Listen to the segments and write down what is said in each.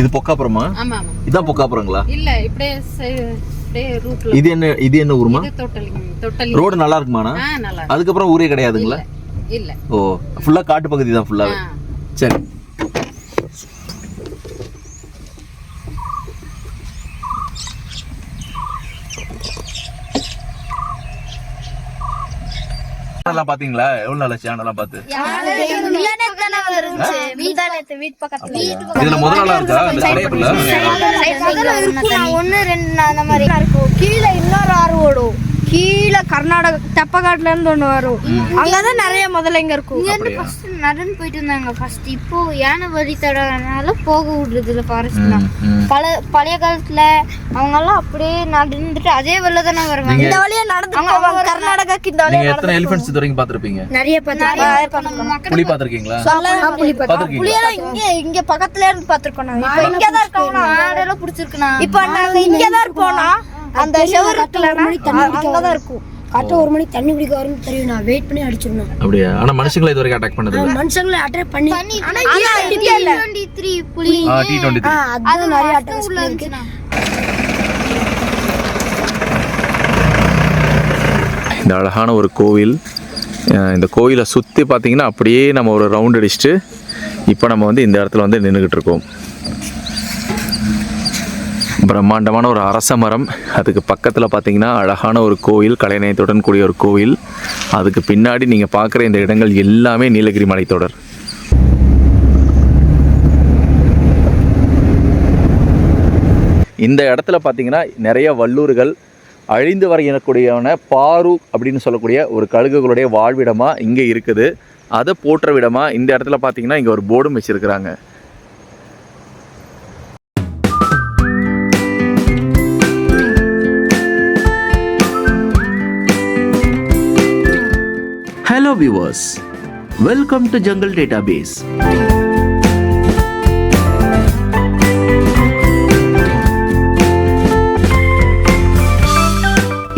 இது பொக்காப்புறமா இதான் பொக்காப்புறங்களா இல்ல இப்படியே இது என்ன இது என்ன ஊருமா? ரோடு நல்லா இருக்குமாண்ணா. அதுக்கப்புறம் ஊரே கிடையாதுங்களா? இல்ல ஓ ஃபுல்லா காட்டு பகுதி தான் ஃபுல்லாவே. சரி. சேனல்லாம் பாத்தீங்களா? எவ்வளவு நாள் சேனல்லாம் பார்த்து இதுல முதல் நாளா இருக்கா? இந்த கடையப்புல ஒன்னு ரெண்டு அந்த மாதிரி இருக்கும். கீழே இன்னொரு ஆறு ஓடும். கீழே கர்நாடகா தெப்பக்காட்டுல இருந்து ஒண்ணு வரும். அங்கதான் நிறைய முதலைங்க இருக்கும். அப்படியா? நடந்து போயிட்டு இருந்தாங்க ஃபர்ஸ்ட் இப்போ யானை வழி தடனால போக விடுறது இல்ல ஃபாரஸ்ட்லாம். பல பழைய காலத்துல அவங்க எல்லாம் அப்படியே நடந்துட்டு அதே வழியில தானே வருவாங்க இந்த வழியா நடந்து போவாங்க. கர்நாடகாக்கு இந்த நீங்க எத்தனை எலிபென்ட்ஸ் இது வரைக்கும் பாத்திருப்பீங்க நிறைய பார்த்து புலி பாத்திருக்கீங்களா பாத்திருக்கீங்களா புளியெல்லாம் இங்க இங்க பக்கத்துல இருந்து பாத்துருக்கோம் நாங்க. இப்ப இங்க தான் இருக்கோம். மாடெல்லாம் புடிச்சிருக்கோம் இப்ப நாங்க இங்க தான் இருப்போம்னா அந்த ஷவர் அங்கதான் இருக்கும். கரெக்டாக ஒரு மணிக்கு தண்ணி குடிக்க வரும்னு தெரியும். நான் வெயிட் பண்ணி அடிச்சிடணும் அப்படியா? ஆனா மனுஷங்களை இது வரைக்கும் அட்டாக் பண்ணது மனுஷங்களை அட்டாக் பண்ணி ஆனா இங்க இல்ல? புலி ஆ டி டுவெண்ட்டி அது நிறைய அட்டாக் இருந்துச்சுன்னா இந்த அழகான ஒரு கோவில் இந்த கோயிலை சுற்றி பார்த்தீங்கன்னா அப்படியே நம்ம ஒரு ரவுண்ட் அடிச்சுட்டு இப்போ நம்ம வந்து இந்த இடத்துல வந்து நின்றுக்கிட்டு இருக்கோம். பிரம்மாண்டமான ஒரு அரச மரம். அதுக்கு பக்கத்தில் பார்த்தீங்கன்னா அழகான ஒரு கோயில் கலைநயத்துடன் கூடிய ஒரு கோவில். அதுக்கு பின்னாடி நீங்கள் பார்க்குற இந்த இடங்கள் எல்லாமே நீலகிரி மலைத்தொடர் இந்த இடத்துல பார்த்தீங்கன்னா நிறைய வல்லூர்கள் அழிந்து வரையக்கூடியவன பாரு அப்படின்னு சொல்லக்கூடிய ஒரு கழுகுகளுடைய வாழ்விடமாக இங்கே இருக்குது. அதை போற்ற விடமாக இந்த இடத்துல பார்த்தீங்கன்னா இங்கே ஒரு போர்டும் வச்சுருக்கிறாங்க. Viewers welcome to jungle database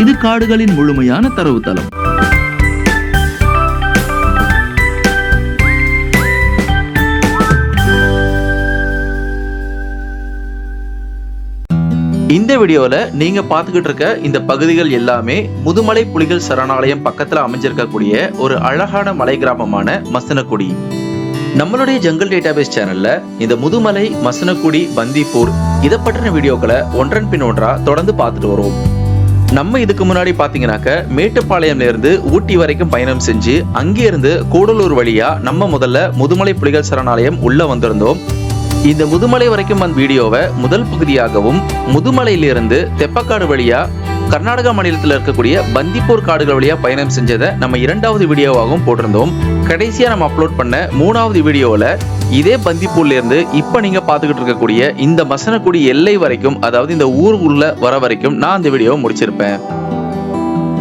இது காடுகளின் முழுமையான தரவுத்தளம். இந்த வீடியோவில் நீங்கள் பார்த்துக்கிட்டு இருக்க இந்த பகுதிகள் எல்லாமே முதுமலை புலிகள் சரணாலயம் பக்கத்தில் அமைஞ்சிருக்கக்கூடிய ஒரு அழகான மலை கிராமமான மசனக்குடி. நம்மளுடைய ஜங்கல் டேட்டாபேஸ் சேனல்ல இந்த முதுமலை மசனக்குடி பந்திப்பூர் இதை பற்றின வீடியோக்களை ஒன்றன் பின் ஒன்றா தொடர்ந்து பார்த்துட்டு வரோம் நம்ம இதுக்கு முன்னாடி பார்த்தீங்கன்னாக்க மேட்டுப்பாளையம்ல இருந்து ஊட்டி வரைக்கும் பயணம் செஞ்சு அங்கே இருந்து கூடலூர் வழியா நம்ம முதல்ல முதுமலை புலிகள் சரணாலயம் உள்ள வந்திருந்தோம். இந்த முதுமலை வரைக்கும் அந்த வீடியோவை முதல் பகுதியாகவும் முதுமலையிலிருந்து தெப்பக்காடு வழியா கர்நாடகா மாநிலத்தில் இருக்கக்கூடிய பந்திப்பூர் காடுகள் வழியா பயணம் செஞ்சதை நம்ம இரண்டாவது வீடியோவாகவும் போட்டிருந்தோம். கடைசியா நம்ம அப்லோட் பண்ண மூணாவது வீடியோவில் இதே பந்திப்பூர்ல இருந்து இப்ப நீங்க பாத்துக்கிட்டு இருக்கக்கூடிய இந்த மசனக்குடி எல்லை வரைக்கும் அதாவது இந்த ஊர் உள்ள வர வரைக்கும் நான் அந்த வீடியோவை முடிச்சிருப்பேன்.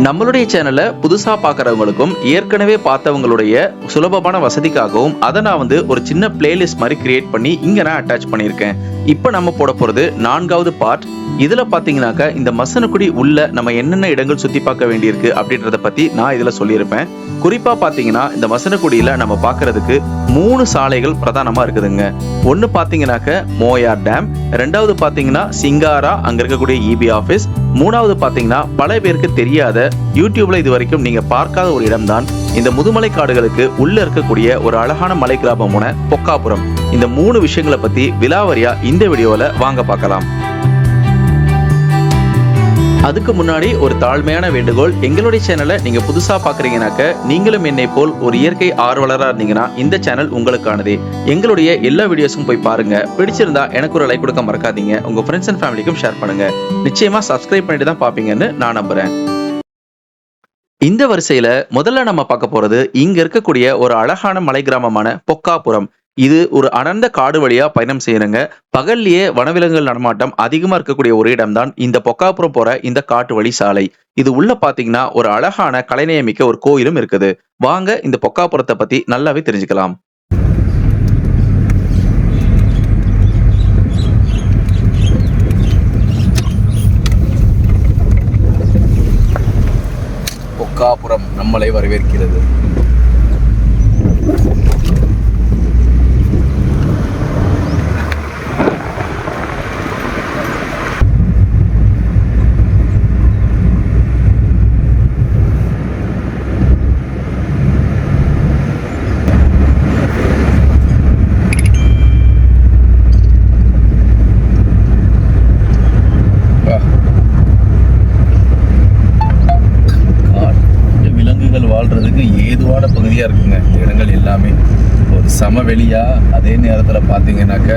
நம்மளுடைய சேனலை புதுசா பாக்குறவங்களுக்கும் ஏற்கனவே பார்த்தவங்களுடைய சுலபமான வசதிக்காகவும் அதை நான் வந்து ஒரு சின்ன பிளேலிஸ்ட் மாதிரி கிரியேட் பண்ணி இங்க நான் அட்டாச் பண்ணியிருக்கேன். இப்போ நம்ம போட போறது நான்காவது பார்ட் இதுல பாத்தீங்கன்னாக்கா இந்த மசனக்குடி உள்ள நம்ம என்னென்ன இடங்கள் சுத்தி பார்க்க வேண்டியிருக்கு அப்படின்றத பத்தி நான் இதுல சொல்லியிருப்பேன். குறிப்பா பாத்தீங்கன்னா இந்த மசனக்குடியில் நம்ம பார்க்கிறதுக்கு மூணு சாலைகள் பிரதானமா இருக்குதுங்க. ஒன்று பார்த்தீங்கன்னாக்க மோயார் டேம். ரெண்டாவது பாத்தீங்கன்னா சிங்காரா அங்க இருக்கக்கூடிய இபி ஆபீஸ் மூணாவது பாத்தீங்கன்னா பல பேருக்கு தெரியாத யூடியூப்ல இது வரைக்கும் நீங்க பார்க்காத ஒரு இடம்தான் இந்த முதுமலை காடுகளுக்கு உள்ள இருக்கக்கூடிய ஒரு அழகான மலை கிராமமான பொக்காபுரம். இந்த மூணு விஷயங்களை பத்தி விலாவரியா இந்த வீடியோல வாங்க பார்க்கலாம். அதுக்கு முன்னாடி ஒரு தாழ்மையான வேண்டுகோள். எங்களுடைய சேனலை நீங்க புதுசா பாக்குறீங்கனாக்க நீங்களும் என்னை போல் ஒரு இயற்கை ஆர்வலரா இருந்தீங்கன்னா இந்த சேனல் உங்களுக்கானதே. எங்களுடைய எல்லா வீடியோஸும் போய் பாருங்க. பிடிச்சிருந்தா எனக்கு ஒரு லைக் கொடுக்க மறக்காதீங்க. உங்க ஃப்ரெண்ட்ஸ் அண்ட் ஃபேமிலிக்கும் ஷேர் பண்ணுங்க. நிச்சயமா சப்ஸ்கிரைப் பண்ணிட்டு தான் பாப்பீங்கன்னு நான் நம்புறேன். இந்த வரிசையில முதல்ல நம்ம பார்க்க போறது இங்க இருக்கக்கூடிய ஒரு அழகான மலை கிராமமான பொக்காபுரம். இது ஒரு அடர்ந்த காடு வழியா பயணம் செய்யணுங்க. பகல்லையே வனவிலங்குகள் நடமாட்டம் அதிகமா இருக்கக்கூடிய ஒரு இடம்தான் இந்த பொக்காபுரம் போற இந்த காட்டு வழி சாலை. இது உள்ள பாத்தீங்கன்னா ஒரு அழகான கலைநயமிக்க ஒரு கோயிலும் இருக்குது. வாங்க இந்த பொக்காபுரத்தை பத்தி நல்லாவே தெரிஞ்சுக்கலாம் பொக்காபுரம் நம்மளை வரவேற்கிறது ஏதுவான பகுதியாக இருக்குங்க இந்த இடங்கள் எல்லாமே சமவெளியாக சமவெளியா அதே நேரத்தில் பார்த்தீங்கன்னாக்க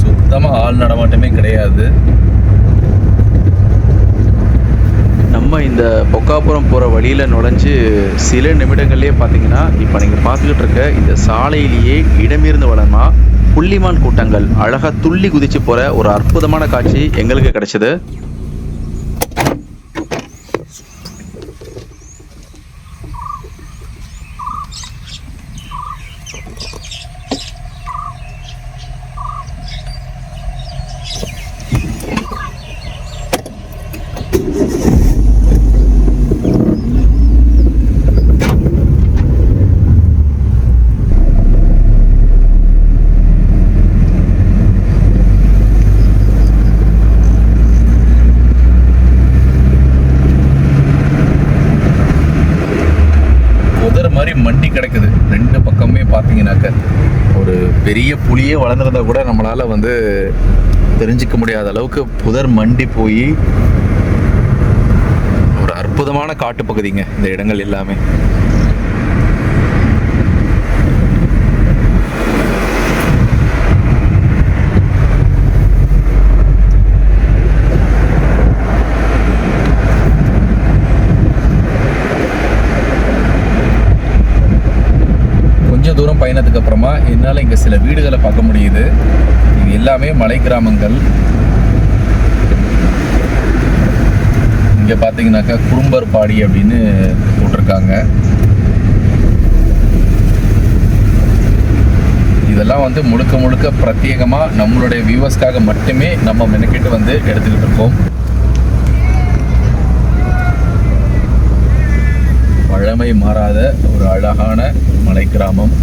சுத்தமாக ஆள் நடமாட்டமே கிடையாது. நம்ம இந்த பொக்காபுரம் போகிற வழியில் நுழைஞ்சு சில நிமிடங்கள்லேயே பார்த்தீங்கன்னா இப்போ நீங்கள் பார்த்துக்கிட்டு இருக்க இந்த சாலையிலேயே இடமிருந்து வளமா புள்ளிமான் கூட்டங்கள் அழகாக துள்ளி குதிச்சு போகிற ஒரு அற்புதமான காட்சி எங்களுக்கு கிடைச்சது புதர் மாதிரி மண்டி கிடக்குது ரெண்டு பக்கமே பார்த்தீங்கன்னாக்க ஒரு பெரிய புளியே கூட நம்மளால வந்து தெரிஞ்சுக்க முடியாத அளவுக்கு புதர் மண்டி போய் ஒரு அற்புதமான காட்டுப்பகுதிங்க இந்த இடங்கள் எல்லாமே. கொஞ்சம் தூரம் பயணத்துக்கு மூலமாக என்னால் இங்கே சில வீடுகளை பார்க்க முடியுது. இது எல்லாமே மலை கிராமங்கள். இங்கே பார்த்தீங்கன்னாக்கா குறும்பர் பாடி அப்படின்னு போட்டிருக்காங்க. இதெல்லாம் வந்து முழுக்க முழுக்க பிரத்யேகமாக நம்மளுடைய வியூவர்ஸ்க்காக மட்டுமே நம்ம மெனக்கிட்டு வந்து எடுத்துக்கிட்டு இருக்கோம். பழமை மாறாத ஒரு அழகான மலை கிராமம்.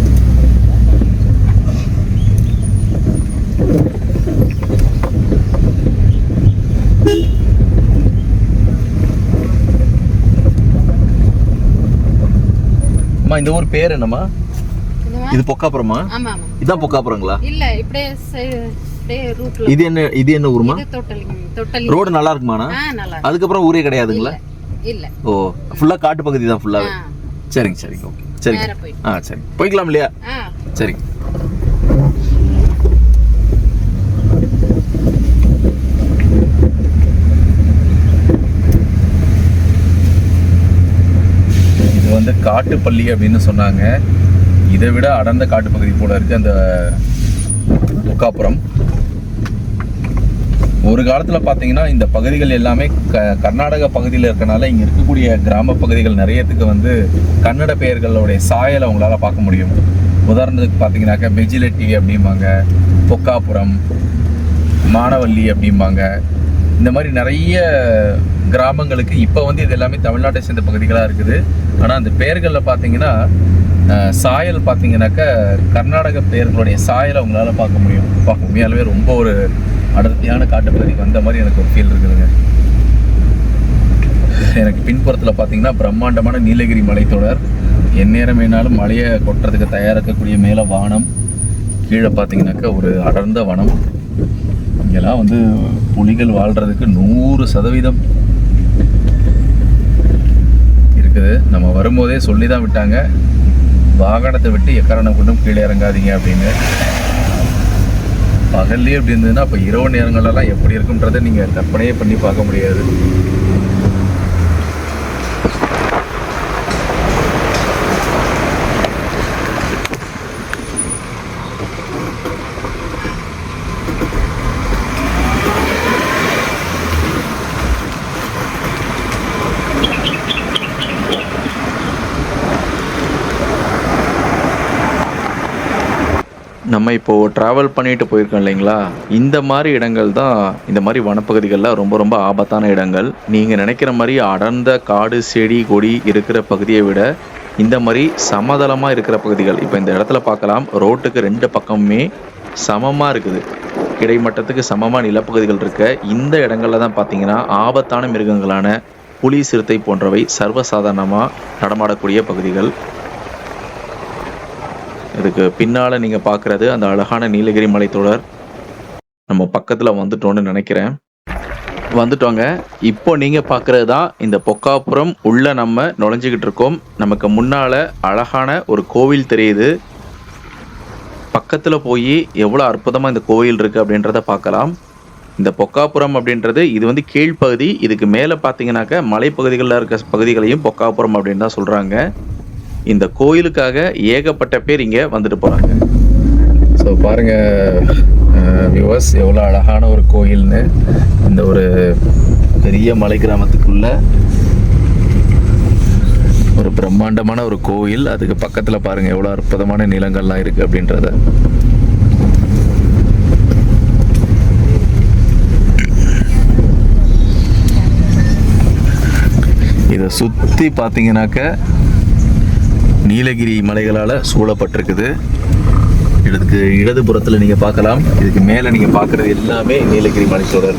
அம்மா இந்த ஊர் பேர் என்னம்மா? இது ஆமா இதான் பொக்காப்புறங்களா இல்ல இப்படியே இது என்ன இது என்ன ஊருமா ரோடு நல்லா இருக்குமாண்ணா. அதுக்கப்புறம் ஊரே கிடையாதுங்களா? இல்ல ஓ ஃபுல்லா காட்டு பகுதி தான் ஃபுல்லாவே சரிங்க சரிங்க ஓகே. சரிங்க. ஆ சரி. போய்க்கலாம் இல்லையா சரிங்க இது வந்து காட்டுப்பள்ளி அப்படின்னு சொன்னாங்க. இதை விட அடர்ந்த காட்டுப்பகுதி போல இருக்கு அந்த முக்காப்புறம் ஒரு காலத்தில் பார்த்தீங்கன்னா இந்த பகுதிகள் எல்லாமே க கர்நாடக பகுதியில் இருக்கனால இங்கே இருக்கக்கூடிய கிராம பகுதிகள் நிறையத்துக்கு வந்து கன்னட பெயர்களுடைய சாயலை அவங்களால பார்க்க முடியும். உதாரணத்துக்கு பார்த்தீங்கன்னாக்கா மெஜிலட்டி அப்படிம்பாங்க பொக்காபுரம் மானவல்லி அப்படிம்பாங்க இந்த மாதிரி நிறைய கிராமங்களுக்கு இப்போ வந்து இது எல்லாமே தமிழ்நாட்டை சேர்ந்த பகுதிகளாக இருக்குது. ஆனால் அந்த பெயர்களில் பார்த்தீங்கன்னா சாயல் பார்த்தீங்கன்னாக்கா கர்நாடக பெயர்களுடைய சாயலை அவங்களால பார்க்க முடியும். பார்க்க உண்மையாலுமே ரொம்ப ஒரு அடர்த்தியான காட்டுப்பகுதிக்கு வந்த மாதிரி எனக்கு ஒரு ஃபீல் இருக்குதுங்க. எனக்கு பின்புறத்தில் பார்த்தீங்கன்னா பிரம்மாண்டமான நீலகிரி மலைத்தொடர். எந்நேரம் வேணாலும் மலையை கொட்டுறதுக்கு தயாரிக்கக்கூடிய மேலே வானம். கீழே பார்த்தீங்கன்னாக்கா ஒரு அடர்ந்த வனம். இங்கெல்லாம் வந்து புலிகள் வாழ்கிறதுக்கு நூறு சதவீதம் இருக்குது. நம்ம வரும்போதே சொல்லி தான் விட்டாங்க. வாகனத்தை விட்டு எக்காரணம் கொண்டும் கீழே இறங்காதீங்க அப்படின்னு. பகல்லே அப்படி இருந்ததுன்னா அப்போ இரவு நேரங்களெல்லாம் எப்படி இருக்குன்றதை நீங்கள் கற்பனையே பண்ணி பார்க்க முடியாது. நம்ம இப்போது ட்ராவல் பண்ணிட்டு போயிருக்கோம் இல்லைங்களா? இந்த மாதிரி இடங்கள் தான் இந்த மாதிரி வனப்பகுதிகளில் ரொம்ப ரொம்ப ஆபத்தான இடங்கள். நீங்கள் நினைக்கிற மாதிரி அடர்ந்த காடு செடி கொடி இருக்கிற பகுதியை விட இந்த மாதிரி சமதளமாக இருக்கிற பகுதிகள் இப்போ இந்த இடத்துல பார்க்கலாம் ரோட்டுக்கு ரெண்டு பக்கமுமே சமமாக இருக்குது. கிடைமட்டத்துக்கு சமமாக நிலப்பகுதிகள் இருக்க இந்த இடங்களில் தான் பார்த்தீங்கன்னா ஆபத்தான மிருகங்களான புலி சிறுத்தை போன்றவை சர்வசாதாரணமாக நடமாடக்கூடிய பகுதிகள். இதுக்கு பின்னால் நீங்கள் பார்க்குறது அந்த அழகான நீலகிரி மலைத்தொடர் நம்ம பக்கத்தில் வந்துட்டோன்னு நினைக்கிறேன். வந்துட்டோங்க. இப்போ நீங்கள் பார்க்குறது தான் இந்த பொக்காப்புறம் உள்ளே நம்ம நுழைஞ்சிக்கிட்டு இருக்கோம். நமக்கு முன்னால் அழகான ஒரு கோவில் தெரியுது. பக்கத்தில் போய் எவ்வளோ அற்புதமாக இந்த கோவில் இருக்குது அப்படின்றத பார்க்கலாம். இந்த பொக்காப்புறம் அப்படின்றது இது வந்து கீழ்ப்பகுதி. இதுக்கு மேலே பார்த்தீங்கன்னாக்க மலைப்பகுதிகளில் இருக்க பகுதிகளையும் பொக்காப்புறம் அப்படின்னு தான் சொல்கிறாங்க இந்த கோயிலுக்காக ஏகப்பட்ட பேர் இங்க வந்துட்டு போறாங்க. ஸோ பாருங்க வியூவர்ஸ் எவ்வளோ அழகான ஒரு கோயில்னு. இந்த ஒரு பெரிய மலை கிராமத்துக்குள்ள ஒரு பிரம்மாண்டமான ஒரு கோயில். அதுக்கு பக்கத்தில் பாருங்க எவ்வளோ அற்புதமான நிலங்கள்லாம் இருக்கு அப்படின்றத. இதை சுற்றி பார்த்தீங்கன்னாக்க நீலகிரி மலைகளால் சூழப்பட்டிருக்குது. இதுக்கு இடதுபுறத்தில் நீங்கள் பார்க்கலாம். இதுக்கு மேலே நீங்கள் பார்க்குறது எல்லாமே நீலகிரி மலைத்தொடர்.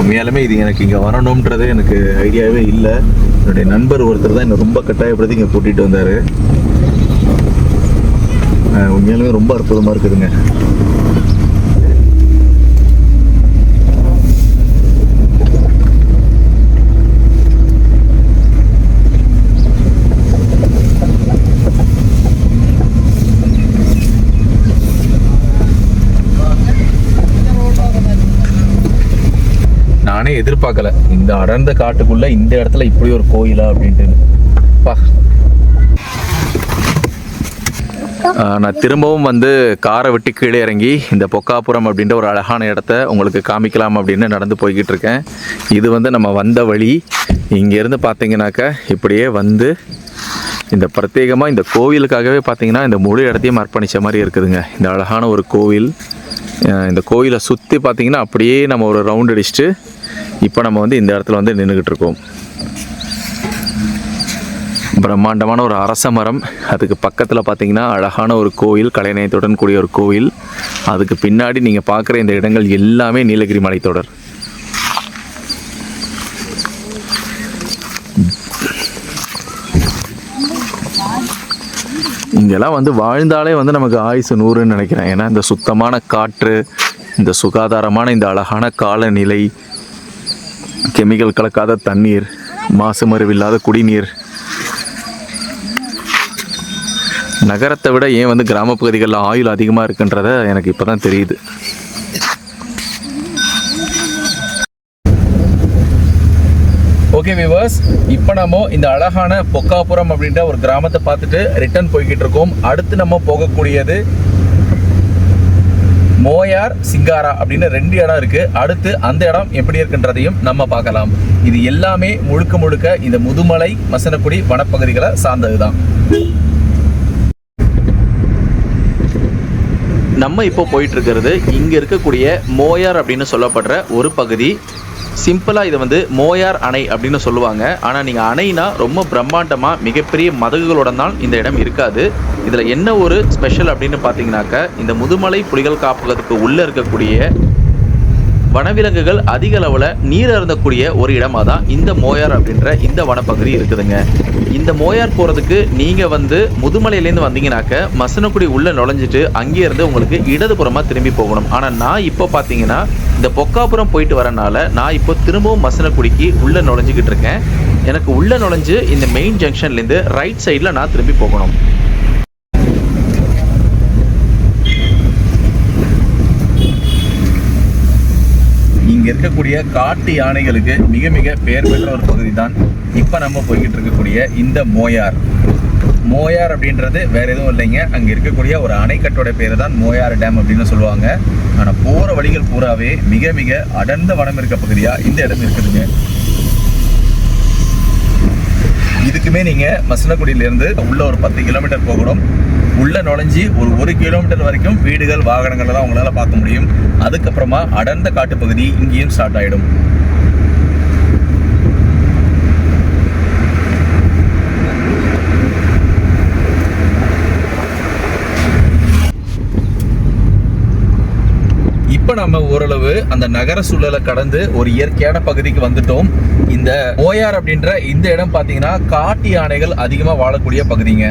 உண்மையாலுமே இது எனக்கு இங்கே வரணுன்றது எனக்கு ஐடியாவே இல்லை. என்னுடைய நண்பர் ஒருத்தர் தான் என்னை ரொம்ப கட்டாயப்படுத்தி இங்கே கூட்டிகிட்டு வந்தார். உண்மையாலுமே ரொம்ப அற்புதமாக இருக்குதுங்க. எதிர்பார்க்கல. இந்த அடர்ந்த காட்டுக்குள்ள இந்த இடத்துல இப்படி ஒரு கோயிலா அப்படின்ட்டு. நான் திரும்பவும் வந்து காரை விட்டு கீழே இறங்கி இந்த பொக்காபுரம் அப்படின்ற ஒரு அழகான இடத்த உங்களுக்கு காமிக்கலாம் அப்படின்னு நடந்து போய்கிட்டு இருக்கேன். இது வந்து நம்ம வந்த வழி. இங்கேருந்து பார்த்தீங்கன்னாக்க இப்படியே வந்து இந்த பிரத்யேகமாக இந்த கோவிலுக்காகவே பார்த்தீங்கன்னா இந்த முழு இடத்தையும் அர்ப்பணித்த மாதிரி இருக்குதுங்க. இந்த அழகான ஒரு கோவில். இந்த கோயிலை சுற்றி பார்த்தீங்கன்னா அப்படியே நம்ம ஒரு ரவுண்ட் அடிச்சுட்டு இப்போ நம்ம வந்து இந்த இடத்துல வந்து நின்றுக்கிட்டு இருக்கோம். பிரம்மாண்டமான ஒரு அரச மரம். அதுக்கு பக்கத்தில் பார்த்தீங்கன்னா அழகான ஒரு கோயில் கலைநயத்துடன் கூடிய ஒரு கோயில். அதுக்கு பின்னாடி நீங்கள் பார்க்குற இந்த இடங்கள் எல்லாமே நீலகிரி மலைத்தொடர் இங்கெல்லாம் வந்து வாழ்ந்தாலே வந்து நமக்கு ஆயுசு நூறுன்னு நினைக்கிறேன். ஏன்னா இந்த சுத்தமான காற்று இந்த சுகாதாரமான இந்த அழகான காலநிலை கெமிக்கல் கலக்காத தண்ணீர் மாசு மருவில்லாத குடிநீர். நகரத்தை விட ஏன் வந்து கிராம பகுதிகளில் ஆயுள் அதிகமாக இருக்குன்றத எனக்கு இப்போ தான் தெரியுது. ஓகே விவர்ஸ் இப்போ நம்ம இந்த அழகான பொக்காபுரம் அப்படின்ற ஒரு கிராமத்தை பார்த்துட்டு ரிட்டர்ன் போய்கிட்டு இருக்கோம். அடுத்து நம்ம போகக்கூடியது மோயார் சிங்காரா அப்படின்னு ரெண்டு இடம் இருக்கு. அடுத்து அந்த இடம் எப்படி இருக்குன்றதையும் நம்ம பார்க்கலாம். இது எல்லாமே முழுக்க முழுக்க இந்த முதுமலை மசனக்குடி வனப்பகுதிகளை சார்ந்ததுதான். நம்ம இப்போ போயிட்டு இருக்கிறது இங்க இருக்கக்கூடிய மோயார் அப்படின்னு சொல்லப்படுற ஒரு பகுதி. சிம்பிளாக இதை வந்து மோயார் அணை அப்படின்னு சொல்லுவாங்க. ஆனால் நீங்கள் அணைனா ரொம்ப பிரம்மாண்டமாக மிகப்பெரிய மதகுகளோட தான் இந்த இடம் இருக்காது. இதில் என்ன ஒரு ஸ்பெஷல் அப்படின்னு பார்த்தீங்கன்னாக்க இந்த முதுமலை புலிகள் காப்பகத்துக்கு உள்ளே இருக்கக்கூடிய வனவிலங்குகள் அதிக அளவில் நீர் அருந்தக்கூடிய ஒரு இடமாக தான் இந்த மோயார் அப்படின்ற இந்த வனப்பகுதி இருக்குதுங்க. இந்த மோயார் போகிறதுக்கு நீங்கள் வந்து முதுமலையிலேருந்து வந்தீங்கன்னாக்க மசனக்குடி உள்ளே நுழைஞ்சிட்டு அங்கேருந்து உங்களுக்கு இடதுபுறமாக திரும்பி போகணும். ஆனால் நான் இப்போ பார்த்தீங்கன்னா இந்த பொக்காபுரம் போயிட்டு வரனால நான் இப்போ திரும்பவும் மசனக்குடிக்கு உள்ளே நுழைஞ்சிக்கிட்டு இருக்கேன். எனக்கு உள்ளே நுழைஞ்சு இந்த மெயின் ஜங்ஷன்லேருந்து ரைட் சைடில் நான் திரும்பி போகணும் இங்க இருக்கக்கூடிய காட்டு யானைகளுக்கு மிக மிக பெயர் பெற்ற ஒரு பகுதி தான் இப்போ நம்ம போய்கிட்டு இருக்கக்கூடிய இந்த மோயார். மோயார் அப்படின்றது வேற எதுவும் இல்லைங்க. அங்க இருக்கக்கூடிய ஒரு அணைக்கட்டோட பேர் தான் மோயார் டேம் அப்படின்னு சொல்லுவாங்க. ஆனா போற வழிகள் பூராவே மிக மிக அடர்ந்த வனம் இருக்க பகுதியா இந்த இடம் இருக்குதுங்க. இதுக்குமே நீங்க மசனக்குடியிலிருந்து உள்ள ஒரு பத்து கிலோமீட்டர் போகணும். உள்ள நுழைஞ்சி ஒரு ஒரு கிலோமீட்டர் வரைக்கும் வீடுகள் வாகனங்கள் தான் உங்களால் பார்க்க முடியும். அதுக்கப்புறமா அடர்ந்த காட்டுப்பகுதி இங்கேயும் ஸ்டார்ட் ஆகிடும் இப்போ நம்ம ஓரளவு அந்த நகர சூழலை கடந்து ஒரு இயற்கையான பகுதிக்கு வந்துட்டோம். இந்த ஓயார் அப்படின்ற இந்த இடம் பார்த்தீங்கன்னா காட்டு யானைகள் அதிகமாக வாழக்கூடிய பகுதிங்க.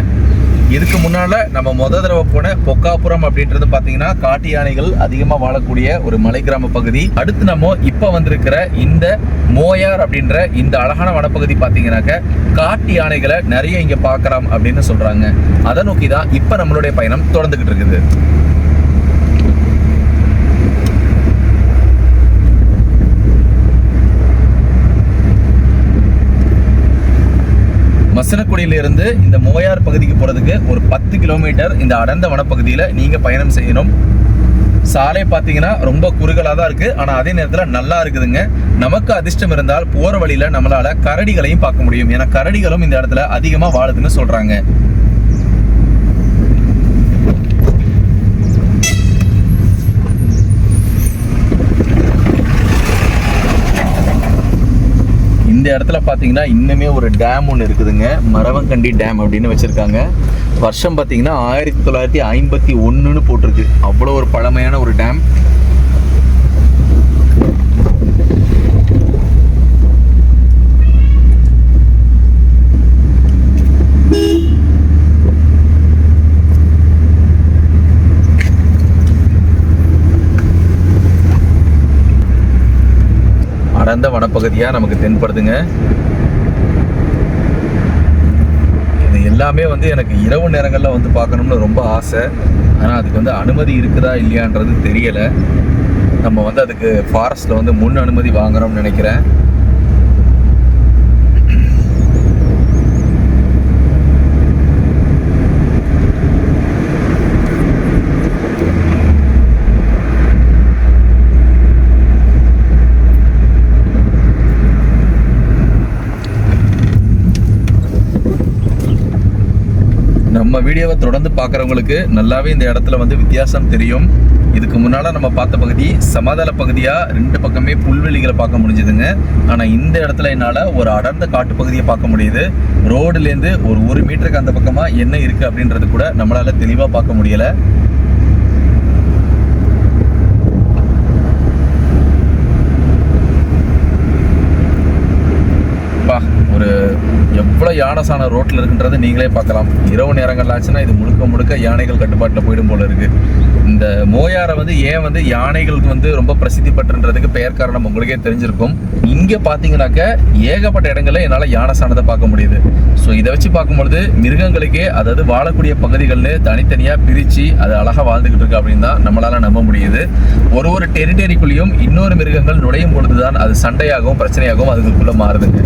இதுக்கு முன்னால் நம்ம முத தடவை போன பொக்காபுரம் அப்படின்றது பார்த்தீங்கன்னா காட்டு யானைகள் அதிகமாக வாழக்கூடிய ஒரு மலை கிராம பகுதி. அடுத்து நம்ம இப்போ வந்திருக்கிற இந்த மோயார் அப்படின்ற இந்த அழகான வனப்பகுதி பார்த்தீங்கன்னாக்க காட்டு யானைகளை நிறைய இங்கே பார்க்கலாம் அப்படின்னு சொல்கிறாங்க அதை நோக்கி தான் இப்போ நம்மளுடைய பயணம் தொடர்ந்துக்கிட்டு இருக்குது. மசனக்குடியில இருந்து இந்த மோயார் பகுதிக்கு போறதுக்கு ஒரு பத்து கிலோமீட்டர் இந்த அடர்ந்த வனப்பகுதியில நீங்க பயணம் செய்யணும். சாலை பார்த்தீங்கன்னா ரொம்ப குறுகலாக தான் இருக்கு. ஆனால் அதே நேரத்தில் நல்லா இருக்குதுங்க. நமக்கு அதிர்ஷ்டம் இருந்தால் போகிற வழியில் நம்மளால கரடிகளையும் பார்க்க முடியும். ஏன்னா கரடிகளும் இந்த இடத்துல அதிகமாக வாழுதுன்னு சொல்றாங்க. இந்த இடத்துல பார்த்தீங்கன்னா இன்னுமே ஒரு டேம் ஒன்று இருக்குதுங்க. மரவங்கண்டி டேம் அப்படின்னு வச்சுருக்காங்க. வருஷம் பார்த்தீங்கன்னா ஆயிரத்தி தொள்ளாயிரத்தி ஐம்பத்தி ஒன்றுன்னு போட்டிருக்கு. அவ்வளோ ஒரு பழமையான ஒரு டேம் அடர்ந்த வனப்பகுதியாக நமக்கு தென்படுதுங்க. இது எல்லாமே வந்து எனக்கு இரவு நேரங்களில் வந்து பார்க்கணும்னு ரொம்ப ஆசை. ஆனால் அதுக்கு வந்து அனுமதி இருக்குதா இல்லையான்றது தெரியலை. நம்ம வந்து அதுக்கு ஃபாரஸ்ட்டில் வந்து முன் அனுமதி வாங்குறோம்னு நினைக்கிறேன். நம்ம வீடியோவை தொடர்ந்து பார்க்குறவங்களுக்கு நல்லாவே இந்த இடத்துல வந்து வித்தியாசம் தெரியும். இதுக்கு முன்னால் நம்ம பார்த்த பகுதி சமதள பகுதியாக ரெண்டு பக்கமே புல்வெளிகளை பார்க்க முடிஞ்சுதுங்க. ஆனால் இந்த இடத்துல என்னால் ஒரு அடர்ந்த காட்டு பகுதியை பார்க்க முடியுது. ரோடுலேருந்து ஒரு ஒரு மீட்டருக்கு அந்த பக்கமாக என்ன இருக்குது அப்படின்றது கூட நம்மளால் தெளிவாக பார்க்க முடியலை பா ஒரு எவ்வளோ யானை சாணம் ரோட்டில் இருக்குன்றதை நீங்களே பார்க்கலாம். இரவு நேரங்கள் ஆச்சுன்னா இது முழுக்க முழுக்க யானைகள் கட்டுப்பாட்டில் போயிடும் போல இருக்கு. இந்த மோயாரை வந்து ஏன் வந்து யானைகளுக்கு வந்து ரொம்ப பிரசித்தி பெற்றுன்றதுக்கு பெயர் காரணம் உங்களுக்கே தெரிஞ்சிருக்கும். இங்கே பார்த்தீங்கன்னாக்க ஏகப்பட்ட இடங்களில் என்னால் யானை சாணத்தை பார்க்க முடியுது. ஸோ இதை வச்சு பார்க்கும்பொழுது மிருகங்களுக்கே அதாவது வாழக்கூடிய பகுதிகள்னு தனித்தனியாக பிரித்து அது அழகாக வாழ்ந்துக்கிட்டு இருக்கு அப்படின்னு தான் நம்மளால் நம்ப முடியுது. ஒரு ஒரு டெரிட்டரிக்குள்ளேயும் இன்னொரு மிருகங்கள் நுழையும் பொழுது தான் அது சண்டையாகவும் பிரச்சனையாகவும் அதுக்குள்ளே மாறுதுங்க.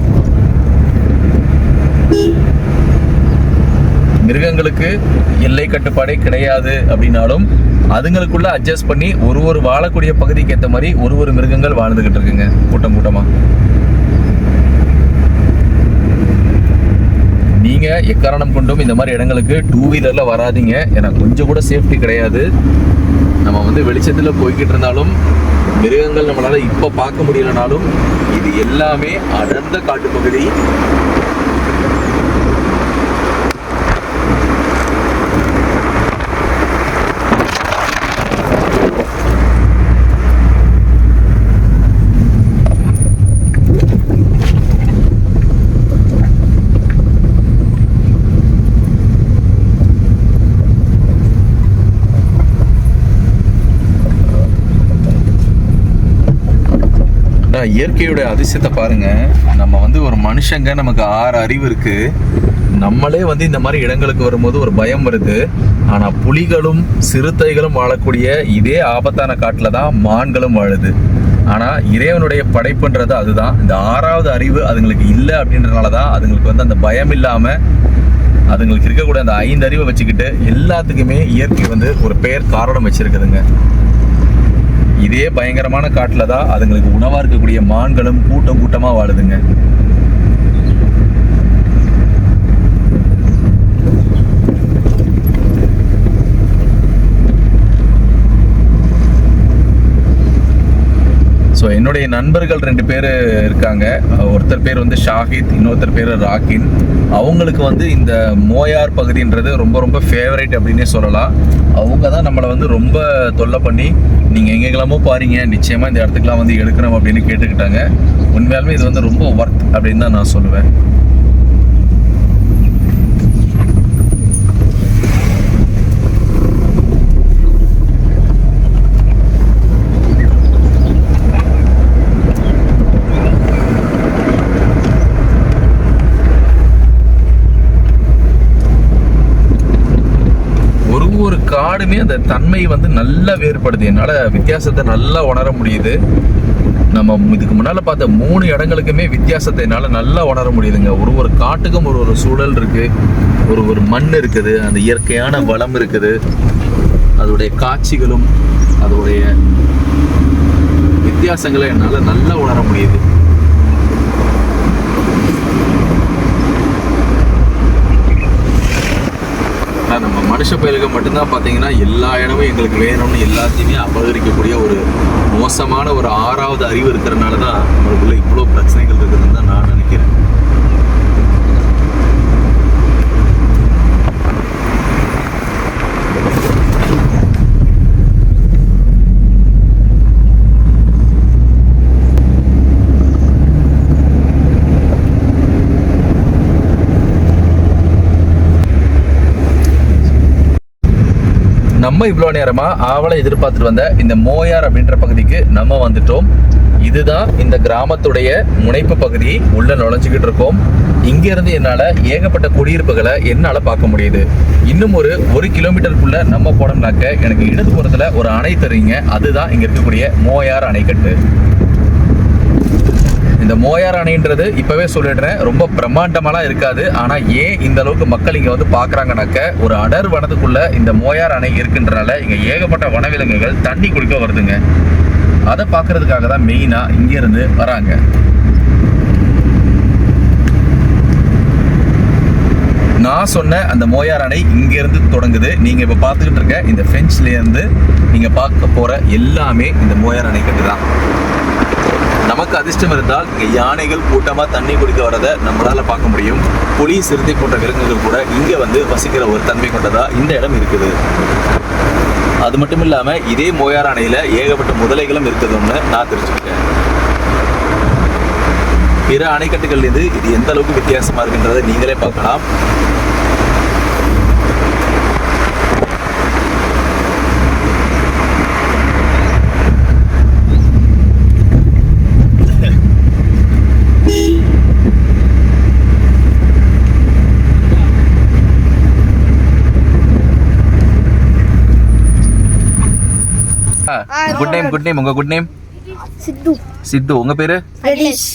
மிருகங்களுக்கு எல்லை கட்டுப்பாடே கிடையாது அப்படின்னாலும் அதுங்களுக்குள்ள அட்ஜஸ்ட் பண்ணி ஒரு ஒரு வாழக்கூடிய பகுதிக்கு ஏற்ற மாதிரி ஒரு ஒரு மிருகங்கள் வாழ்ந்துகிட்டு இருக்குங்க கூட்டம் கூட்டமா. நீங்க எக்காரணம் கொண்டும் இந்த மாதிரி இடங்களுக்கு டூ வீலர்ல வராதீங்க. ஏன்னா கொஞ்சம் கூட சேஃப்டி கிடையாது. நம்ம வந்து வெளிச்சத்துல போய்கிட்டு இருந்தாலும் மிருகங்கள் நம்மளால இப்ப பார்க்க முடியலனாலும் இது எல்லாமே அடர்ந்த காட்டுப்பகுதி. இயற்கையோட அதிசயத்தை பாருங்க. நம்ம வந்து ஒரு மனுஷங்க நமக்கு ஆறு அறிவு இருக்கு. நம்மளே வந்து இந்த மாதிரி இடங்களுக்கு வரும்போது ஒரு பயம் வருது. ஆனா புலிகளும் சிறுத்தைகளும் வாழக்கூடிய இதே ஆபத்தான காட்டுல தான் மான்களும் வாழுது. ஆனா இறைவனுடைய படைப்புன்றது அதுதான். இந்த ஆறாவது அறிவு அதுங்களுக்கு இல்லை அப்படின்றனால தான் அதுங்களுக்கு வந்து அந்த பயம் இல்லாம அதுங்களுக்கு இருக்கக்கூடிய அந்த ஐந்து அறிவை வச்சுக்கிட்டு எல்லாத்துக்குமே இயற்கை வந்து ஒரு பெயர் காரணம் வச்சிருக்குதுங்க. இதே பயங்கரமான காட்டில் தான் அதுங்களுக்கு உணவாக இருக்கக்கூடிய மான்களும் கூட்டம் கூட்டமாக வாழுதுங்க. ஸோ என்னுடைய நண்பர்கள் ரெண்டு பேர் இருக்காங்க. ஒருத்தர் பேர் வந்து ஷாஹித் இன்னொருத்தர் பேர் ராக்கின். அவங்களுக்கு வந்து இந்த மோயார் பகுதின்றது ரொம்ப ரொம்ப ஃபேவரேட் அப்படின்னே சொல்லலாம். அவங்க தான் நம்மளை வந்து ரொம்ப தொல்லை பண்ணி நீங்கள் எங்கெங்கெல்லாமோ பாருங்க நிச்சயமாக இந்த இடத்துக்குலாம் வந்து எடுக்கணும் அப்படின்னு கேட்டுக்கிட்டாங்க. உண்மையாலுமே இது வந்து ரொம்ப ஒர்த் அப்படின்னு தான் நான் சொல்லுவேன். ரெண்டுமே அந்த தன்மை வந்து நல்லா வேறுபடுது. என்னால் வித்தியாசத்தை நல்லா உணர முடியுது. நம்ம இதுக்கு முன்னால் பார்த்த மூணு இடங்களுக்குமே வித்தியாசத்தை என்னால் நல்லா உணர முடியுதுங்க. ஒரு ஒரு காட்டுக்கும் ஒரு ஒரு சூழல் இருக்குது ஒரு ஒரு மண் இருக்குது. அந்த இயற்கையான வளம் இருக்குது. அதோடைய காட்சிகளும் அதோடைய வித்தியாசங்களை என்னால் நல்லா உணர முடியுது. ஆனா நம்ம மனுஷ பயலுக்கு மட்டும்தான் பார்த்தீங்கன்னா எல்லா இடமும் எங்களுக்கு வேணும்னு எல்லாத்தையுமே அபகரிக்கக்கூடிய ஒரு மோசமான ஒரு ஆறாவது அறிவு இருக்கிறனால தான் நம்மளுக்குள்ள இவ்வளோ பிரச்சனைகள் இருக்குதுன்னு தான் நான் நினைக்கிறேன். நம்ம இவ்வளோ நேரமாக ஆவலை எதிர்பார்த்துட்டு வந்த இந்த மோயார் அப்படின்ற பகுதிக்கு நம்ம வந்துட்டோம். இதுதான் இந்த கிராமத்துடைய முனைப்பு பகுதி. உள்ள நுழைஞ்சுக்கிட்டு இருக்கோம். இங்கேருந்து என்னால் ஏகப்பட்ட குடியிருப்புகளை என்னால் பார்க்க முடியுது. இன்னும் ஒரு ஒரு கிலோமீட்டருக்குள்ள நம்ம போனோம்னாக்க எனக்கு இடதுபுறத்துல ஒரு அணை தருவீங்க அதுதான் இங்கே இருக்கக்கூடிய மோயார் அணைக்கட்டு. இந்த மோயார் அணைன்றது இப்போவே சொல்லிடுறேன். ரொம்ப பிரம்மாண்டமாலாம் இருக்காது. ஆனால் ஏன் இந்த அளவுக்கு மக்கள் இங்கே வந்து பார்க்குறாங்கனாக்க ஒரு அடர் வனத்துக்குள்ளே இந்த மோயார் அணை இருக்குன்றனால இங்கே ஏகப்பட்ட வனவிலங்குகள் தண்ணி குடிக்க வருதுங்க. அதை பார்க்கறதுக்காக தான் மெயினாக இங்கேருந்து வராங்க. நான் சொன்ன அந்த மோயார் அணை இங்கேருந்து தொடங்குது. நீங்கள் இப்போ பார்த்துக்கிட்டு இருக்க இந்த ஃபென்ச்லேருந்து நீங்கள் பார்க்க போகிற எல்லாமே இந்த மோயார் அணைக்கட்டு தான் அதிர்ஷ்டம் இருந்தால் இங்கே யானைகள் கூட்டமாக தண்ணி குடிக்க வரதை நம்மளால் பார்க்க முடியும். புலி சிறுத்தை போன்ற விலங்குகள் கூட இங்கே வந்து வசிக்கிற ஒரு தன்மை கொண்டதாக இந்த இடம் இருக்குது. அது மட்டும் இல்லாமல் இதே மோயார் அணையில் ஏகப்பட்ட முதலைகளும் இருக்குதுன்னு நான் தெரிஞ்சுக்கிட்டேன். பிற அணைக்கட்டுகள்லேருந்து இது எந்த அளவுக்கு வித்தியாசமாக இருக்குன்றதை நீங்களே பார்க்கலாம். குட் நேம் குட் நேம் உங்க குட் நேம் சித்து. சித்து. உங்க பேரு? பிரதீஷ்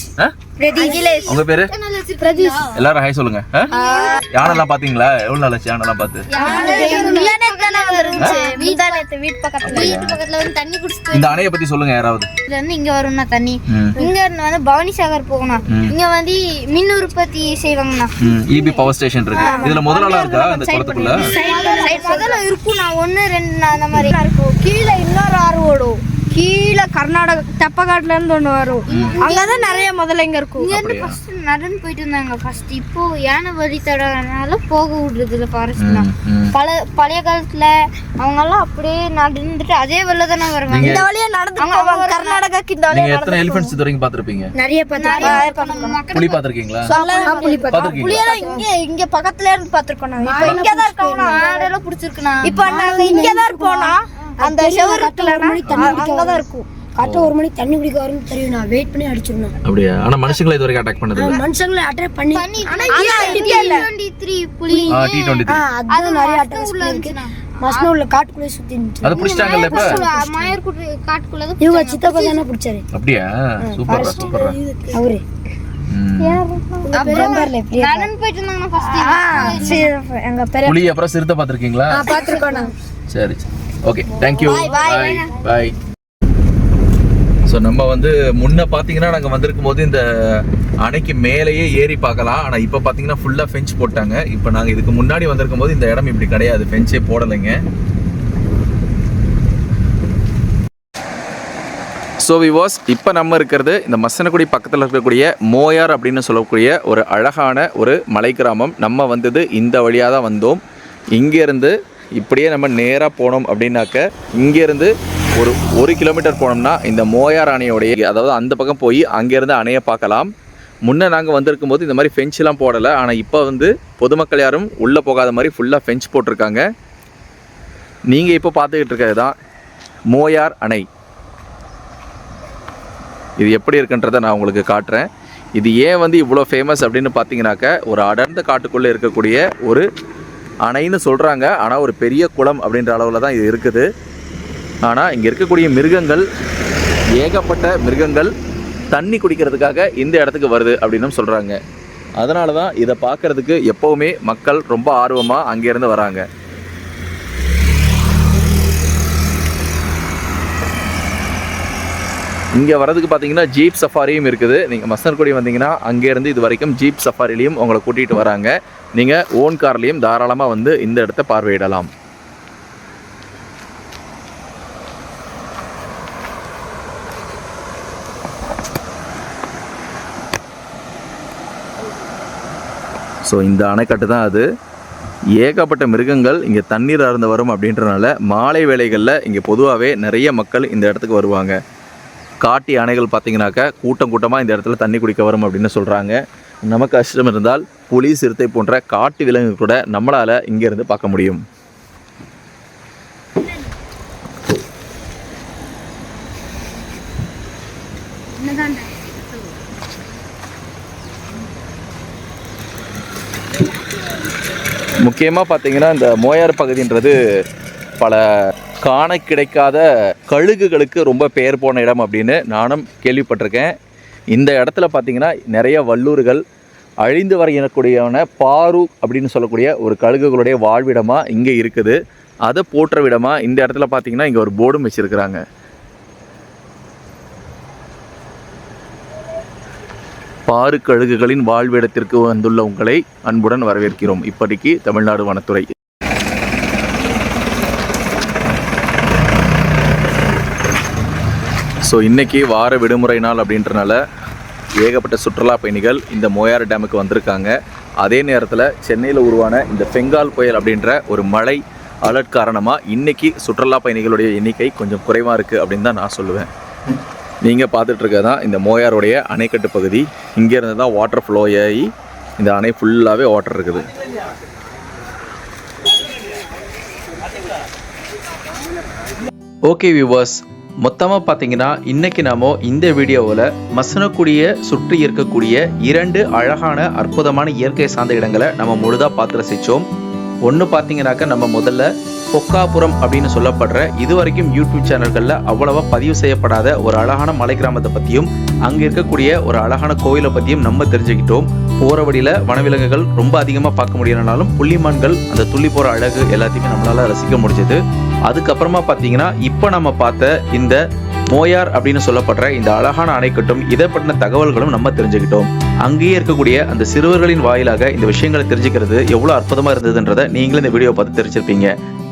உங்க பேரு? எல்லாரும் ஹாய் சொல்லுங்க. ஆ? யானைலாம் பாத்தீங்களா? எவ்வளவு நாள் ஆச்சு யானைலாம் பார்த்து? முந்தானத்து வீட்டு பக்கத்துல. வீட்டு பக்கத்துல வந்து தண்ணி குடிச்சிட்டு இந்த அணையை பத்தி சொல்லுங்க யாராவது. இதுல இருந்து இங்க வரும்னா தண்ணி. இங்க இருந்து வந்து பவானி சாகர் போகணும். இங்க வந்து மின் உற்பத்தி செய்வாங்கண்ணா. இபி பவர் ஸ்டேஷன் இருக்கு. இதுல முதலாளா இருக்கா இந்த குளத்துக்குள்ள? முதல்ல இருக்கும் நான் ஒண்ணு ரெண்டு அந்த மாதிரி. இருக்கும் கீழே இன்னொரு ஆறு ஓடும். கீழே கர்நாடகா தெப்பக்காட்டுல இருந்து ஒண்ணு வரும். அங்கதான் நிறைய முதலைங்க இருக்கும். இங்க இருந்து அப்படியா? ஃபர்ஸ்ட் நடந்து போயிட்டு இருந்தாங்க ஃபர்ஸ்ட் இப்போ யானை வழி தடனால போக விடுறது இல்ல ஃபாரஸ்ட்லாம். பல பழைய காலத்துல அவங்க எல்லாம் அப்படியே நடந்துட்டு அதே வெளில தானே வருவாங்க. இந்த வழியா நடந்து அவங்க கர்நாடகாக்கு இந்த வழியா எத்தனை எலிஃபென்ட்ஸ் இது வரைக்கும் பாத்திருப்பீங்க நிறைய பார்த்து புலி பாத்திருக்கீங்களா புலி பாத்திருக்கீங்களா புலியெல்லாம் இங்க இங்க பக்கத்துல இருந்து பாத்துருக்கோம் நாங்க. இப்ப இங்கதான் இருக்கோம். மாடெல்லாம் பிடிச்சிருக்குண்ணா இப்ப நாங்க இங்கதான் இருப்போம்னா அந்த இருக்குல்ல அங்கதான் இருக்கும். கரெக்டா ஒரு மணிக்கு தண்ணி குடிக்க வரும்னு தெரியும். நான் வெயிட் பண்ணி அடிச்சிடணும் அப்படியா? ஆனா மனுஷங்களை இது வரைக்கும் அட்டாக் பண்ணது இல்ல. மனுஷங்களை அட்டாக் பண்ணி ஆனா ஆ, அதுதான் நிறைய அட்டாக் உள்ள இருக்கு. மஸ்னா உள்ள காட்டுக்குள்ளே சுத்தி இருந்துச்சு. அது பிடிச்சிட்டாங்கல்ல இப்ப? மாயர்குடி காட்டுக்குள்ள இவங்க சித்தப்பா தானே பிடிச்சாரு? அப்படியா? சூப்பர் சூப்பர் அவரு. சரி, okay thank you bye bye so நம்ம வந்து முன்ன பார்த்தீங்கன்னா நாங்கள் வந்திருக்கும் போது இந்த அணைக்கு மேலேயே ஏறி பார்க்கலாம். ஆனால் இப்போ பார்த்தீங்கன்னா ஃபுல்லாக ஃபென்ச் போட்டாங்க. இப்போ நாங்கள் இதுக்கு முன்னாடி வந்திருக்கும் போது இந்த இடம் இப்படி கிடையாது. ஃபென்ச்சே போடலைங்க. ஸோ விவாஸ் இப்போ நம்ம இருக்கிறது இந்த மசனக்குடி பக்கத்தில் இருக்கக்கூடிய மோயார் அப்படின்னு சொல்லக்கூடிய ஒரு அழகான ஒரு மலை கிராமம் நம்ம வந்தது இந்த வழியாக தான் வந்தோம். இங்கேருந்து இப்படியே நம்ம நேராக போனோம் அப்படின்னாக்க இங்கேருந்து ஒரு ஒரு கிலோமீட்டர் போனோம்னா இந்த மோயார் அணையோடைய அதாவது அந்த பக்கம் போய் அங்கேருந்து அணையை பார்க்கலாம். முன்னே நாங்கள் வந்திருக்கும் போது இந்த மாதிரி ஃபென்ச்லாம் போடலை. ஆனால் இப்போ வந்து பொதுமக்கள் யாரும் உள்ளே போகாத மாதிரி ஃபுல்லாக ஃபென்ச் போட்டிருக்காங்க. நீங்கள் இப்போ பார்த்துக்கிட்டு இருக்கிறது தான் மோயார் அணை. இது எப்படி இருக்குன்றதை நான் உங்களுக்கு காட்டுறேன். இது ஏன் வந்து இவ்வளோ ஃபேமஸ் அப்படின்னு பார்த்தீங்கன்னாக்க ஒரு அடர்ந்த காட்டுக்குள்ளே இருக்கக்கூடிய ஒரு அணைன்னு சொல்கிறாங்க ஆனால் ஒரு பெரிய குளம் அப்படின்ற அளவில் தான் இது இருக்குது. ஆனால் இங்கே இருக்கக்கூடிய மிருகங்கள் ஏகப்பட்ட மிருகங்கள் தண்ணி குடிக்கிறதுக்காக இந்த இடத்துக்கு வருது அப்படின்னு சொல்கிறாங்க அதனால தான் இதை பார்க்குறதுக்கு எப்போவுமே மக்கள் ரொம்ப ஆர்வமாக அங்கேருந்து வராங்க. இங்கே வரதுக்கு பார்த்தீங்கன்னா ஜீப் சஃபாரியும் இருக்குது. நீங்கள் மசனர்குடி வந்தீங்கன்னா அங்கேருந்து இது வரைக்கும் ஜீப் சஃபாரிலையும் உங்களை கூட்டிகிட்டு வராங்க. நீங்கள் ஓன் கார்லேயும் தாராளமாக வந்து இந்த இடத்த பார்வையிடலாம். ஸோ இந்த அணைக்கட்டு தான் அது. ஏகப்பட்ட மிருகங்கள் இங்கே தண்ணீர் அறந்து வரும் அப்படின்றனால மாலை வேளைகளில் இங்கே பொதுவாகவே நிறைய மக்கள் இந்த இடத்துக்கு வருவாங்க. காட்டி அணைகள் பார்த்தீங்கன்னாக்கா கூட்டம் கூட்டமாக இந்த இடத்துல தண்ணி குடிக்க வரும் அப்படின்னு சொல்கிறாங்க நமக்கு கஷ்டம் இருந்தால் புலி சிறுத்தை போன்ற காட்டு விலங்கு கூட நம்மளால் இங்கேருந்து பார்க்க முடியும். முக்கியமாக பார்த்தீங்கன்னா இந்த மோயார் பகுதின்றது பல காண கிடைக்காத கழுகுகளுக்கு ரொம்ப பெயர் போன இடம் அப்படின்னு நானும் கேள்விப்பட்டிருக்கேன். இந்த இடத்துல பார்த்தீங்கன்னா நிறைய வல்லூர்கள் அழிந்து வரையக்கூடியவன பாரு அப்படின்னு சொல்லக்கூடிய ஒரு கழுகுகளுடைய வாழ்விடமாக இங்கே இருக்குது. அதை போற்ற விடமாக இந்த இடத்துல பார்த்திங்கன்னா இங்கே ஒரு போர்டும் வச்சுருக்கிறாங்க. பாரு கழுகுகளின் வாழ்விடத்திற்கு வந்துள்ள உங்களை அன்புடன் வரவேற்கிறோம். இப்படிக்கு தமிழ்நாடு வனத்துறை ஸோ இன்றைக்கி வார விடுமுறை நாள் அப்படின்றனால ஏகப்பட்ட சுற்றுலா பயணிகள் இந்த மோயார் டேமுக்கு வந்திருக்காங்க. அதே நேரத்தில் சென்னையில் உருவான இந்த பெங்கால் புயல் அப்படின்ற ஒரு மழை அலர்ட் காரணமாக இன்றைக்கி சுற்றுலா பயணிகளுடைய எண்ணிக்கை கொஞ்சம் குறைவாக இருக்குது அப்படின்னு தான் நான் சொல்லுவேன். நீங்கள் பார்த்துட்ருக்க தான் இந்த மோயாருடைய அணைக்கட்டு பகுதி. இங்கேருந்து தான் வாட்டர் ஃப்ளோ ஆகி இந்த அணை ஃபுல்லாகவே வாட்டர் இருக்குது. ஓகே வியூவர்ஸ் மொத்தமாக பார்த்தீங்கன்னா இன்றைக்கி நாம இந்த வீடியோவில் மசனக்குடியை சுற்றி இருக்கக்கூடிய இரண்டு அழகான அற்புதமான இயற்கை சார்ந்த இடங்களை நம்ம முழுதாக பார்த்து ரசித்தோம் ஒன்று பார்த்தீங்கன்னாக்கா நம்ம முதல்ல பொக்காபுரம் அப்படின்னு சொல்லப்படுற இது வரைக்கும் யூடியூப் சேனல்களில் அவ்வளவா பதிவு செய்யப்படாத ஒரு அழகான மலை கிராமத்தை பற்றியும் அங்கே இருக்கக்கூடிய ஒரு அழகான கோயிலை பற்றியும் நம்ம தெரிஞ்சுக்கிட்டோம். போகிற வழியில் வனவிலங்குகள் ரொம்ப அதிகமாக பார்க்க முடியலனாலும் புள்ளிமான்கள் அந்த துள்ளி போகிற அழகு எல்லாத்தையுமே நம்மளால் ரசிக்க முடிஞ்சது. அதுக்கப்புறமா பார்த்தீங்கன்னா இப்போ நம்ம பார்த்த இந்த மோயார் அப்படின்னு சொல்லப்படுற இந்த அழகான அணைக்கட்டும் இதை பற்றின தகவல்களும் நம்ம தெரிஞ்சுக்கிட்டோம். அங்கேயே இருக்கக்கூடிய அந்த சிறுவர்களின் வாயிலாக இந்த விஷயங்களை தெரிஞ்சுக்கிறது எவ்வளோ அற்புதமாக இருந்ததுன்றதை நீங்களும் இந்த வீடியோ பார்த்து தெரிஞ்சிருப்பீங்க.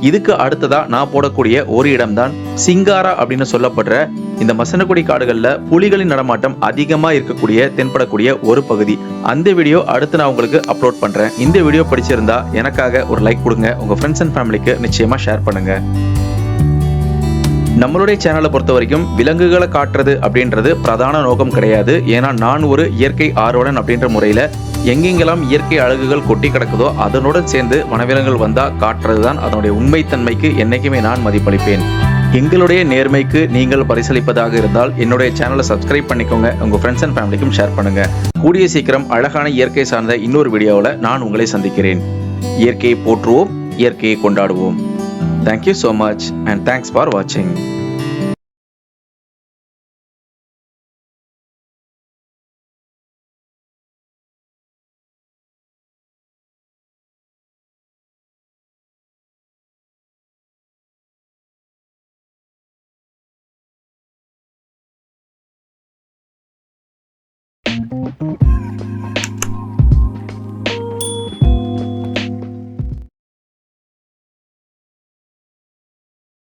இதுக்கு அடுத்ததா நான் போடக்கூடிய ஒரு இடம்தான் சிங்காரா அப்படின்னு சொல்லப்படுற இந்த மசனக்குடி காடுகளில் புலிகளின் நடமாட்டம் அதிகமாக இருக்கக்கூடிய தென்படக்கூடிய ஒரு பகுதி. அந்த வீடியோ அடுத்து நான் உங்களுக்கு அப்லோட் பண்றேன். இந்த வீடியோ பிடிச்சிருந்தா எனக்காக ஒரு லைக் கொடுங்க. உங்க ஃப்ரெண்ட்ஸ் அண்ட் ஃபேமிலிக்கு நிச்சயமாக ஷேர் பண்ணுங்கள் நம்மளுடைய சேனலை பொறுத்த வரைக்கும் விலங்குகளை காட்டுறது அப்படின்றது பிரதான நோக்கம் கிடையாது. ஏன்னா நான் ஒரு இயற்கை ஆர்வலன் அப்படின்ற முறையில் எங்கெங்கெல்லாம் இயற்கை அழகுகள் கொட்டி கிடக்குதோ அதனுடன் சேர்ந்து வனவிலங்குகள் வந்தால் காட்டுறது தான் அதனுடைய உண்மைத்தன்மைக்கு என்றைக்குமே நான் மதிப்பளிப்பேன். எங்களுடைய நேர்மைக்கு நீங்கள் பரிசளிப்பதாக இருந்தால் என்னுடைய சேனலை சப்ஸ்கிரைப் பண்ணிக்கோங்க. உங்கள் ஃப்ரெண்ட்ஸ் அண்ட் ஃபேமிலிக்கும் ஷேர் பண்ணுங்கள் கூடிய சீக்கிரம் அழகான இயற்கை சார்ந்த இன்னொரு வீடியோவில் நான் உங்களை சந்திக்கிறேன். இயற்கையை போற்றுவோம் இயற்கையை கொண்டாடுவோம். Thank you so much and thanks for watching.